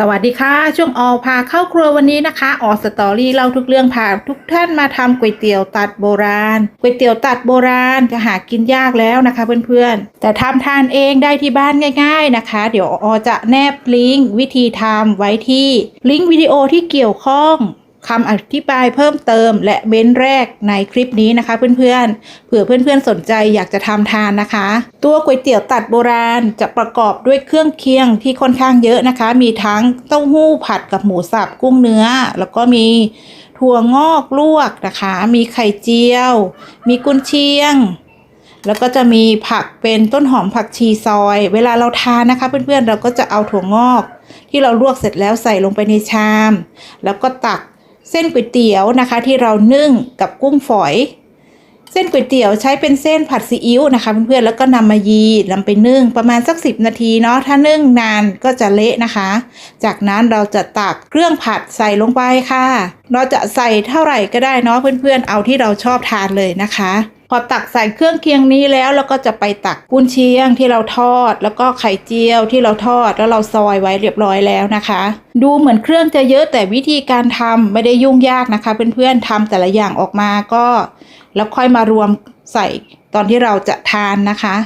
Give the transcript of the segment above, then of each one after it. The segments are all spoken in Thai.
สวัสดีค่ะ ช่วงออพาเข้าครัววันนี้นะคะออสตอรี่เล่าทุกเรื่องพาทุกท่านมาทำก๋วยเตี๋ยวตัดโบราณก๋วยเตี๋ยวตัดโบราณจะหากินยากแล้วนะคะเพื่อนๆ แต่ทำทานเองได้ที่บ้านง่าย ๆนะคะ เดี๋ยวออจะแนบลิงก์วิธีทำไว้ที่ลิงก์วิดีโอที่เกี่ยวข้อง คำอธิบายเพิ่มเติม และเบ้นแรกในคลิปนี้นะคะ เพื่อนๆ เผื่อเพื่อนๆสนใจอยากจะทำทานนะคะ ตัวก๋วยเตี๋ยวตัดโบราณจะประกอบด้วยเครื่องเคียงที่ค่อนข้างเยอะนะคะ มีทั้งเต้าหู้ผัดกับหมูสับกุ้งเนื้อ แล้วก็มีถั่วงอกลวกนะคะ มีไข่เจียว มีกุนเชียง แล้วก็จะมีผักเป็นต้นหอมผักชีซอย เวลาเราทานนะคะ เพื่อนๆเราก็จะเอาถั่วงอก ที่เราลวกเสร็จแล้วใส่ลงไปในชาม แล้วก็ตัก เส้นก๋วยเตี๋ยวนะคะที่เรานึ่งกับกุ้งฝอย เส้นก๋วยเตี๋ยวใช้เป็นเส้นผัดซีอิ๊วนะคะเพื่อนๆแล้วก็นำมายีนำไปนึ่งประมาณสักสินาทีเนาะถ้านึ่งนานก็จะเละนะคะ จากนั้นเราจะตักเครื่องผัดใส่ลงไปค่ะ เราจะใส่เท่าไหร่ก็ได้เนาะเพื่อนๆเอาที่เราชอบทานเลยนะคะ พอตักใส่เครื่องเคียงนี้แล้วเราก็จะไปตักกุนเชียงที่เราทอด แล้วก็ไข่เจียวที่เราทอดแล้วเราซอยไว้เรียบร้อยแล้วนะคะ ดูเหมือนเครื่องจะเยอะแต่วิธีการทำไม่ได้ยุ่งยากนะคะเพื่อนๆทำแต่ละอย่างออกมาก็ แล้วค่อยมารวมใส่ตอนที่เราจะทานนะคะ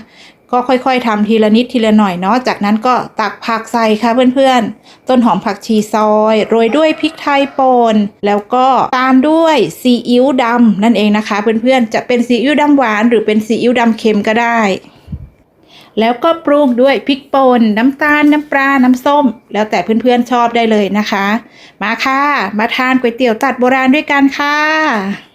ก็ค่อยๆทำทีละนิดทีละหน่อยเนาะ จากนั้นก็ตักผักใส่ค่ะเพื่อนๆ ต้นหอมผักชีซอย โรยด้วยพริกไทยป่น แล้วก็ตามด้วยซีอิ๊วดำนั่นเองนะคะ เพื่อนๆ จะเป็นซีอิ๊วดำหวาน หรือเป็นซีอิ๊วดำเค็มก็ได้ แล้วก็ปรุงด้วยพริกป่นน้ำตาล น้ำปลา น้ำส้ม แล้วแต่เพื่อนๆชอบได้เลยนะคะ มาค่ะ มาทานก๋วยเตี๋ยวตัดโบราณด้วยกันค่ะ